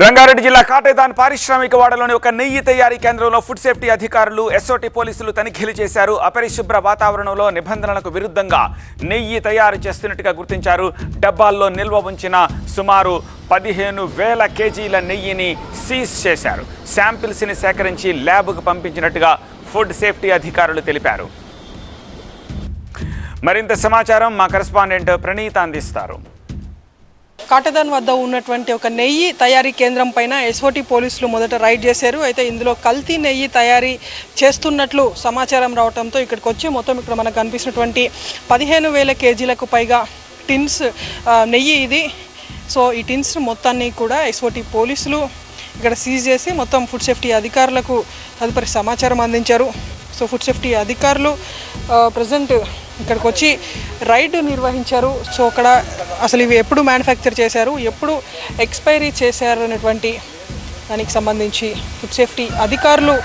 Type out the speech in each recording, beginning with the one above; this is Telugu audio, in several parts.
రంగారెడ్డి జిల్లా కాటేదాన్ పారిశ్రామిక వాడలోని ఒక నెయ్యి తయారీ కేంద్రంలో ఫుడ్ సేఫ్టీ అధికారులు ఎస్ఓటి పోలీసులు తనిఖీలు చేశారు. అపరిశుభ్ర వాతావరణంలో నిబంధనలకు విరుద్ధంగా నెయ్యి తయారు చేస్తున్నట్టుగా గుర్తించారు. డబ్బాల్లో నిల్వ ఉంచిన సుమారు పదిహేను వేల కేజీల నెయ్యిని సీజ్ చేశారు. శాంపిల్స్ని సేకరించి ల్యాబ్కు పంపించినట్టుగా ఫుడ్ సేఫ్టీ అధికారులు తెలిపారు. మరింత సమాచారం మా కరెస్పాండెంట్ ప్రణీత అందిస్తారు. కాటదాన్ వద్ద ఉన్నటువంటి ఒక నెయ్యి తయారీ కేంద్రం పైన ఎస్ఓటి పోలీసులు మొదట రైడ్ చేశారు. అయితే ఇందులో కల్తీ నెయ్యి తయారీ చేస్తున్నట్లు సమాచారం రావడంతో ఇక్కడికి వచ్చి మొత్తం ఇక్కడ మనకు కనిపిస్తున్నటువంటి పదిహేను వేల కేజీలకు పైగా టిన్స్ నెయ్యి ఇది. సో ఈ టిన్స్ మొత్తాన్ని కూడా ఎస్ఓటి పోలీసులు ఇక్కడ సీజ్ చేసి మొత్తం ఫుడ్ సేఫ్టీ అధికారులకు తదుపరి సమాచారం అందించారు. సో ఫుడ్ సేఫ్టీ అధికారులు ప్రజెంట్ ఇక్కడికి వచ్చి రైడ్ నిర్వహించారు. సో అక్కడ అసలు ఇవి ఎప్పుడు మ్యానుఫ్యాక్చర్ చేశారు ఎప్పుడు ఎక్స్పైరీ చేశారు అనేటువంటి దానికి సంబంధించి ఫుడ్ సేఫ్టీ అధికారులు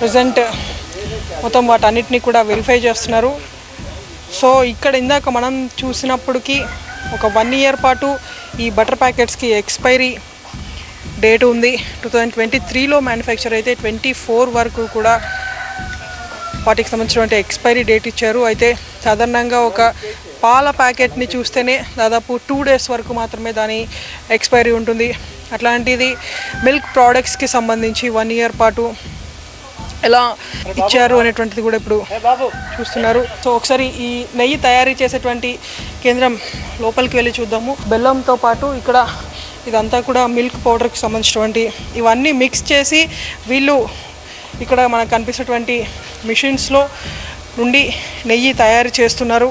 ప్రజెంట్ మొత్తం వాటన్నిటిని కూడా వెరిఫై చేస్తున్నారు. సో ఇక్కడ ఇందాక మనం చూసినప్పటికీ ఒక వన్ ఇయర్ పాటు ఈ బటర్ ప్యాకెట్స్కి ఎక్స్పైరీ డేట్ ఉంది. టూ థౌజండ్ ట్వంటీ త్రీలో మ్యానుఫ్యాక్చర్ అయితే ట్వంటీ ఫోర్ వరకు కూడా వాటికి సంబంధించినటువంటి ఎక్స్పైరీ డేట్ ఇచ్చారు. అయితే సాధారణంగా ఒక పాల ప్యాకెట్ని చూస్తేనే దాదాపు టూ డేస్ వరకు మాత్రమే దాని ఎక్స్పైరీ ఉంటుంది. అట్లాంటిది మిల్క్ ప్రోడక్ట్స్కి సంబంధించి వన్ ఇయర్ పాటు ఎలా ఇచ్చారు అనేటువంటిది కూడా ఇప్పుడు చూస్తున్నారు. సో ఒకసారి ఈ నెయ్యి తయారీ చేసేటువంటి కేంద్రం లోపలికి వెళ్ళి చూద్దాము. బెల్లంతో పాటు ఇక్కడ ఇదంతా కూడా మిల్క్ పౌడర్కి సంబంధించినటువంటి ఇవన్నీ మిక్స్ చేసి వీళ్ళు ఇక్కడ మనకు కనిపిస్తున్నటువంటి మిషన్స్లో నుండి నెయ్యి తయారు చేస్తున్నారు.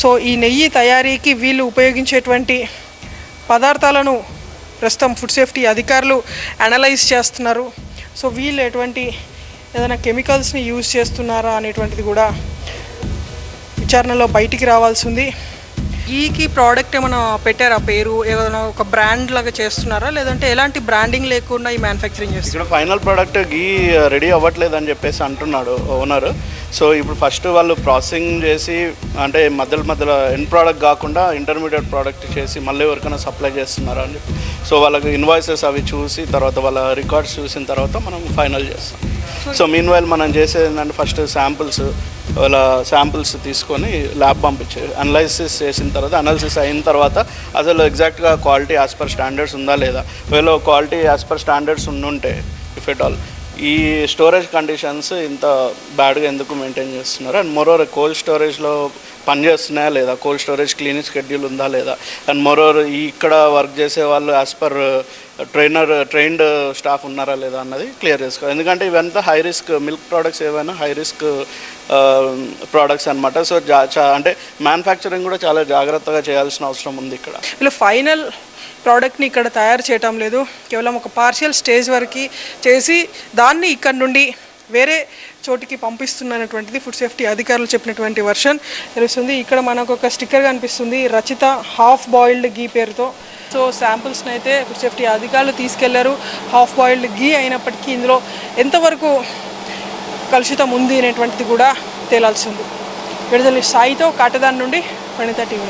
సో ఈ నెయ్యి తయారీకి వీళ్ళు ఉపయోగించేటువంటి పదార్థాలను ప్రస్తుతం ఫుడ్ సేఫ్టీ అధికారులు అనలైజ్ చేస్తున్నారు. సో వీళ్ళు ఎటువంటి ఏదైనా కెమికల్స్ని యూజ్ చేస్తున్నారా అనేటువంటిది కూడా విచారణలో బయటికి రావాల్సి ఉంది. ఈకి ప్రోడక్ట్ ఏమైనా పెట్టారా? పేరు ఏదైనా ఒక బ్రాండ్ లాగా చేస్తున్నారా? లేదంటే ఎలాంటి బ్రాండింగ్ లేకుండా ఈ మ్యానుఫ్యాక్చరింగ్ ఇక్కడ ఫైనల్ ప్రోడక్ట్ గీ రెడీ అవ్వట్లేదు అని చెప్పేసి అంటున్నాడు ఓనర్ సో ఇప్పుడు ఫస్ట్ వాళ్ళు ప్రాసెసింగ్ చేసి అంటే మధ్యలో మధ్యలో ఎండ్ ప్రోడక్ట్ కాకుండా ఇంటర్మీడియట్ ప్రోడక్ట్ చేసి మళ్ళీ ఎవరికైనా సప్లై చేస్తున్నారా అని చెప్పి. సో వాళ్ళకి ఇన్వాయిసెస్ అవి చూసి తర్వాత వాళ్ళ రికార్డ్స్ చూసిన తర్వాత మనం ఫైనల్ చేస్తాం. సో మీన్ వైల్ మనం చేసేది ఏంటంటే ఫస్ట్ శాంపుల్స్ వాళ్ళ శాంపుల్స్ తీసుకొని ల్యాబ్ పంపించే అనలైసిస్ చేసిన తర్వాత అనాలిసిస్ అయిన తర్వాత అసలు ఎగ్జాక్ట్గా క్వాలిటీ యాజ్ పర్ స్టాండర్డ్స్ ఉందా లేదా? ఒకవేళ క్వాలిటీ యాజ్ పర్ స్టాండర్డ్స్ ఉండుంటే ఇఫ్ ఎట్ ఆల్ ఈ స్టోరేజ్ కండిషన్స్ ఇంత బ్యాడ్గా ఎందుకు మెయింటైన్ చేస్తున్నారు? అండ్ మోరోవర్ కోల్డ్ స్టోరేజ్లో పనిచేస్తున్నాయా లేదా? కోల్డ్ స్టోరేజ్ క్లీనింగ్ షెడ్యూల్ ఉందా లేదా? అండ్ మోరోవర్ ఇక్కడ వర్క్ చేసే వాళ్ళు as per trainer trained staff ఉన్నారా లేదా అన్నది క్లియర్ చేసుకోవాలి ఎందుకంటే ఇవంతా హై రిస్క్ మిల్క్ ప్రోడక్ట్స్ ఏవైనా హై రిస్క్ ప్రోడక్ట్స్ అనమాట సో అంటే మ్యానుఫ్యాక్చరింగ్ కూడా చాలా జాగ్రత్తగా చేయాల్సిన అవసరం ఉంది ఇక్కడ. వీళ్ళు ఫైనల్ ప్రోడక్ట్ని ఇక్కడ తయారు చేయటం లేదు. కేవలం ఒక పార్షియల్ స్టేజ్ వరకు చేసి దాన్ని ఇక్కడ నుండి వేరే చోటికి పంపిస్తున్నటువంటిది ఫుడ్ సేఫ్టీ అధికారులు చెప్పినటువంటి వర్షన్ తెలుస్తుంది. ఇక్కడ మనకు ఒక స్టిక్కర్ కనిపిస్తుంది. రచిత హాఫ్ బాయిల్డ్ గీ పేరుతో. సో శాంపుల్స్ని అయితే ఫుడ్ సేఫ్టీ అధికారులు తీసుకెళ్ళారు. హాఫ్ బాయిల్డ్ గీ అయినప్పటికీ ఇందులో ఎంతవరకు కలుషితం ఉంది అనేటువంటిది కూడా తేలాల్సి ఉంది. విడుదల సాయితో కాటదాన్ నుండి వనిత టీవీ